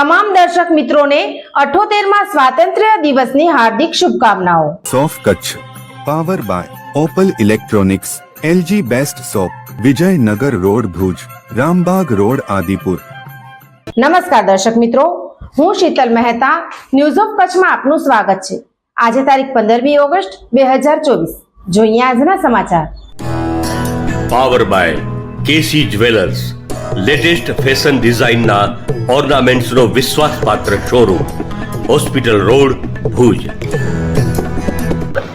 તમામ દર્શક મિત્રોને અઠોતેરમાં સ્વાતંત્ર્ય દિવસની હાર્દિક શુભકામનાઓ. સોફ Kutch power by Opal electronics LG best shop Vijaynagar road Bhuj Rambagh road Adipur. નમસ્કાર દર્શક મિત્રો હું શીતલ મહેતા ન્યૂઝ ઓફ કચ્છમાં આપનું સ્વાગત છે. આજે તારીખ પંદરમી ઓગસ્ટ બે હજાર ચોવીસ. જોઈએ આજના સમાચાર. Power by KC jewellers latest fashion ડિઝાઇનના ઓર્નામેન્ટ્સનો વિશ્વાસપાત્ર showroom, hospital road, Bhuj.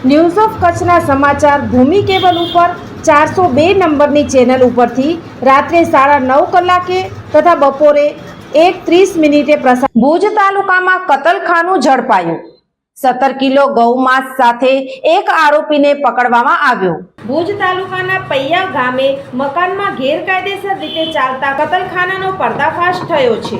News of કચ્છના સમાચાર ભૂમિ કેબલ ઉપર ચારસો બે નંબરની ચેનલ ઉપરથી રાત્રે સાડા નવ કલાકે તથા બપોરે એક ત્રીસ મિનિટે પ્રસાર ભુજ તાલુકામાં કતલખાનું ઝડપાયું. સત્તર કિલો ગૌમાંસ સાથે એક આરોપીને પકડવામાં આવ્યો. ભુજ તાલુકાના પૈયા ગામે મકાનમાં ગેરકાયદેસર રીતે ચાલતા કતલખાનાનો પર્દાફાશ થયો છે.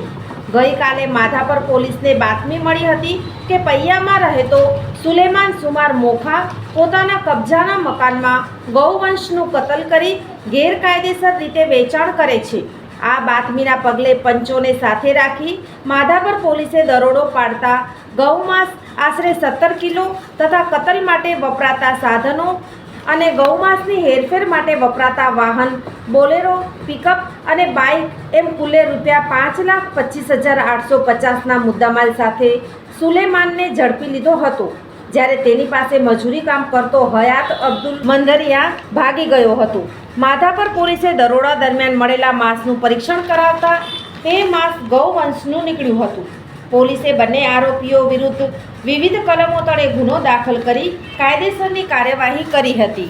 ગઈકાલે માધાપર પોલીસને બાતમી મળી હતી કે પૈયામાં રહેતો સુલેમાન સુમાર મોખા પોતાના કબજાના મકાનમાં ગૌવંશનું કતલ કરી ગેરકાયદેસર રીતે વેચાણ કરે છે. આ બાતમીના પગલે પંચોને સાથે રાખી માધાપર પોલીસે દરોડો પાડતા ગૌમાંસ આશરે સત્તર કિલો તથા કતલ માટે વપરાતા સાધનો અને ગૌમાંસની હેરફેર માટે વપરાતા વાહન, બોલેરો, પિકઅપ અને બાઇક એમ કુલે રૂપિયા પાંચ લાખ પચીસ હજાર આઠસો પચાસના મુદ્દામાલ સાથે સુલેમાનને ઝડપી લીધો હતો. જ્યારે તેની પાસે મજૂરી કામ કરતો હયાત અબ્દુલ મંદરિયા ભાગી ગયો હતો. માધાપર પોલીસે દરોડા દરમિયાન મળેલા માંસનું પરીક્ષણ કરાવતા તે માંસ ગૌવંશનું નીકળ્યું હતું. પોલીસે બંને આરોપીઓ વિરુદ્ધ વિવિધ કલમો તળે ગુનો દાખલ કરી કાયદેસરની કાર્યવાહી કરી હતી.